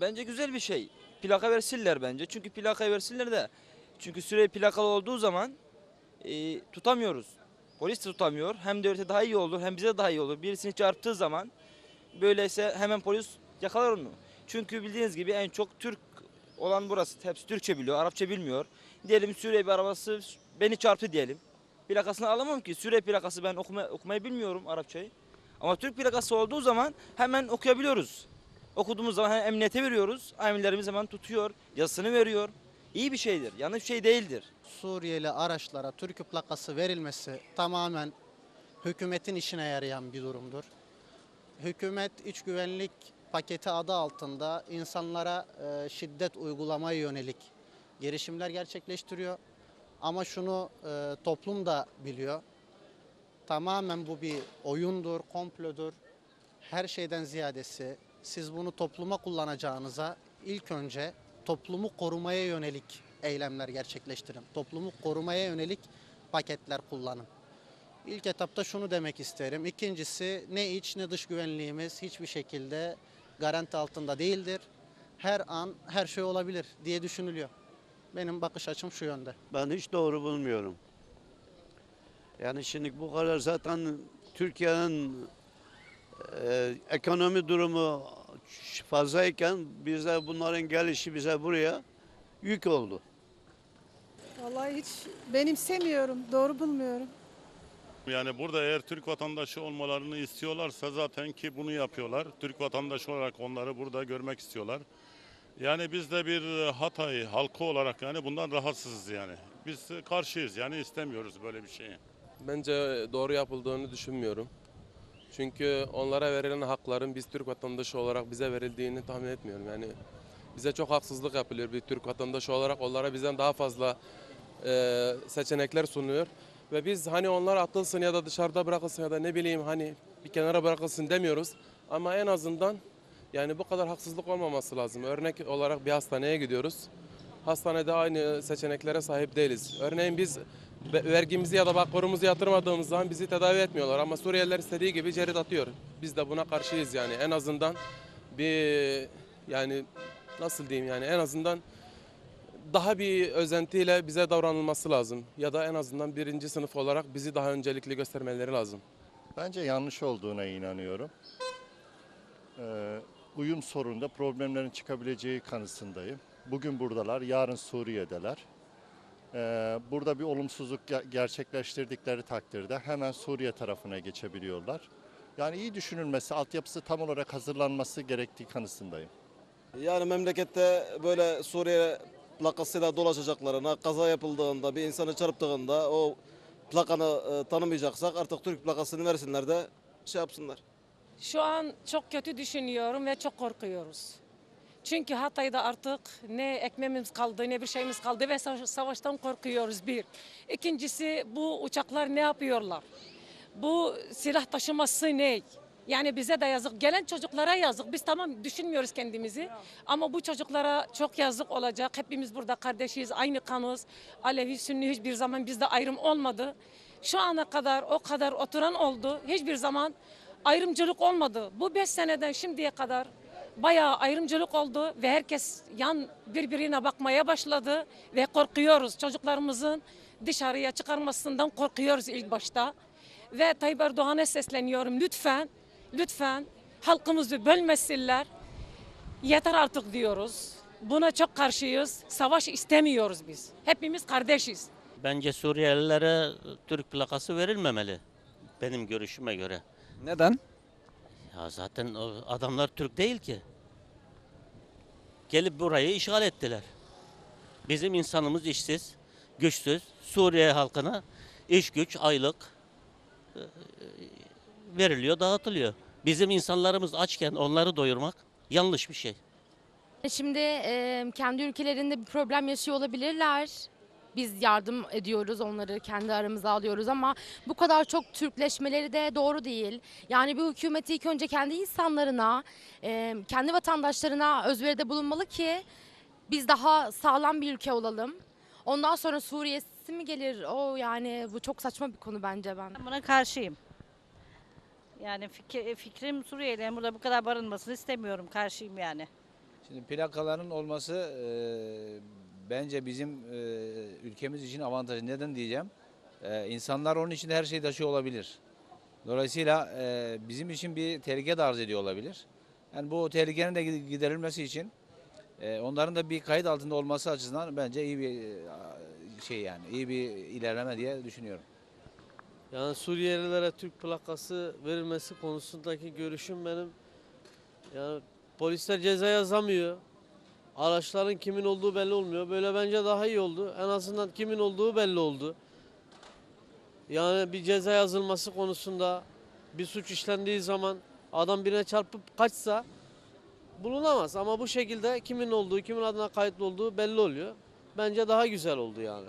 Bence güzel bir şey. Plaka versinler bence. Çünkü plaka versinler de. Çünkü süre plakalı olduğu zaman e, tutamıyoruz. Polis de tutamıyor. Hem devlete daha iyi olur hem bize daha iyi olur. Birisini çarptığı zaman böyleyse hemen polis yakalar onu. Çünkü bildiğiniz gibi en çok Türk olan burası. Hepsi Türkçe biliyor, Arapça bilmiyor. Diyelim Suriye bir arabası beni çarptı diyelim. Plakasını alamam ki. Suriye plakası ben okuma, okumayı bilmiyorum Arapçayı. Ama Türk plakası olduğu zaman hemen okuyabiliyoruz. Okuduğumuz zaman hemen emniyete veriyoruz. Amirlerimiz hemen tutuyor, yazısını veriyor. İyi bir şeydir, yanlış bir şey değildir. Suriyeli araçlara Türk plakası verilmesi tamamen hükümetin işine yarayan bir durumdur. Hükümet iç güvenlik paketi adı altında insanlara e, şiddet uygulamaya yönelik girişimler gerçekleştiriyor. Ama şunu e, toplum da biliyor. Tamamen bu bir oyundur, komplodur. Her şeyden ziyadesi siz bunu topluma kullanacağınıza ilk önce toplumu korumaya yönelik eylemler gerçekleştirin. Toplumu korumaya yönelik paketler kullanın. İlk etapta şunu demek isterim. İkincisi ne iç ne dış güvenliğimiz hiçbir şekilde garanti altında değildir. Her an her şey olabilir diye düşünülüyor. Benim bakış açım şu yönde. Ben hiç doğru bulmuyorum. Yani şimdi bu kadar zaten Türkiye'nin e, ekonomi durumu fazlayken bize bunların gelişi bize buraya yük oldu. Vallahi hiç benimsemiyorum, doğru bulmuyorum. Yani burada eğer Türk vatandaşı olmalarını istiyorlarsa zaten ki bunu yapıyorlar. Türk vatandaşı olarak onları burada görmek istiyorlar. Yani biz de bir Hatay halkı olarak yani bundan rahatsızız yani. Biz karşıyız yani istemiyoruz böyle bir şeyi. Bence doğru yapıldığını düşünmüyorum. Çünkü onlara verilen hakların biz Türk vatandaşı olarak bize verildiğini tahmin etmiyorum. Yani bize çok haksızlık yapılıyor bir Türk vatandaşı olarak. Onlara bizden daha fazla e, seçenekler sunuyor. Ve biz hani onlar atılsın ya da dışarıda bırakılsın ya da ne bileyim hani bir kenara bırakılsın demiyoruz. Ama en azından yani bu kadar haksızlık olmaması lazım. Örnek olarak bir hastaneye gidiyoruz. Hastanede aynı seçeneklere sahip değiliz. Örneğin biz vergimizi ya da bakkorumuzu yatırmadığımız zaman bizi tedavi etmiyorlar. Ama Suriyeliler istediği gibi cerit atıyor. Biz de buna karşıyız yani. En azından bir yani nasıl diyeyim yani en azından daha bir özentiyle bize davranılması lazım. Ya da en azından birinci sınıf olarak bizi daha öncelikli göstermeleri lazım. Bence yanlış olduğuna inanıyorum. Ee, uyum sorununda problemlerin çıkabileceği kanısındayım. Bugün buradalar, yarın Suriye'deler. Ee, burada bir olumsuzluk ge- gerçekleştirdikleri takdirde hemen Suriye tarafına geçebiliyorlar. Yani iyi düşünülmesi, altyapısı tam olarak hazırlanması gerektiği kanısındayım. Yani memlekette böyle Suriye plakasıyla dolaşacaklarına, kaza yapıldığında, bir insanı çarptığında o plakanı e, tanımayacaksak artık Türk plakasını versinler de şey yapsınlar. Şu an çok kötü düşünüyorum ve çok korkuyoruz. Çünkü Hatay'da artık ne ekmeğimiz kaldı ne bir şeyimiz kaldı ve savaş- savaştan korkuyoruz bir. İkincisi bu uçaklar ne yapıyorlar? Bu silah taşıması ne? Yani bize de yazık. Gelen çocuklara yazık. Biz tamam düşünmüyoruz kendimizi. Ama bu çocuklara çok yazık olacak. Hepimiz burada kardeşiz, aynı kanız. Alevi, Sünni hiçbir zaman bizde ayrım olmadı. Şu ana kadar o kadar oturan oldu. Hiçbir zaman ayrımcılık olmadı. Bu beş seneden şimdiye kadar bayağı ayrımcılık oldu ve herkes yan birbirine bakmaya başladı ve korkuyoruz. Çocuklarımızın dışarıya çıkarmasından korkuyoruz ilk başta. Ve Tayyip Erdoğan'a sesleniyorum lütfen, lütfen halkımızı bölmesinler. Yeter artık diyoruz. Buna çok karşıyız. Savaş istemiyoruz biz. Hepimiz kardeşiz. Bence Suriyelilere Türk plakası verilmemeli. Benim görüşüme göre. Neden? Ya zaten o adamlar Türk değil ki. Gelip burayı işgal ettiler. Bizim insanımız işsiz, güçsüz. Suriye halkına iş güç, aylık e, veriliyor, dağıtılıyor. Bizim insanlarımız açken onları doyurmak yanlış bir şey. Şimdi e, kendi ülkelerinde bir problem yaşıyor olabilirler. Biz yardım ediyoruz onları kendi aramıza alıyoruz ama bu kadar çok Türkleşmeleri de doğru değil. Yani bu hükümet ilk önce kendi insanlarına, e, kendi vatandaşlarına özveride bulunmalı ki biz daha sağlam bir ülke olalım. Ondan sonra Suriye'si mi gelir? O yani bu çok saçma bir konu bence ben. Ben buna karşıyım. Yani fikir, fikrim Suriyelilerin burada bu kadar barınmasını istemiyorum. Karşıyım yani. Şimdi plakaların olması e, bence bizim e, ülkemiz için avantajı. Neden diyeceğim? E, insanlar onun için her şeyi taşıyor olabilir. Dolayısıyla e, bizim için bir tehlike de arz ediyor olabilir. Yani bu tehlikenin de giderilmesi için e, onların da bir kayıt altında olması açısından bence iyi bir e, şey yani iyi bir ilerleme diye düşünüyorum. Yani Suriyelilere Türk plakası verilmesi konusundaki görüşüm benim yani polisler ceza yazamıyor. Araçların kimin olduğu belli olmuyor. Böyle bence daha iyi oldu. En azından kimin olduğu belli oldu. Yani bir ceza yazılması konusunda bir suç işlendiği zaman adam birine çarpıp kaçsa bulunamaz. Ama bu şekilde kimin olduğu, kimin adına kayıtlı olduğu belli oluyor. Bence daha güzel oldu yani.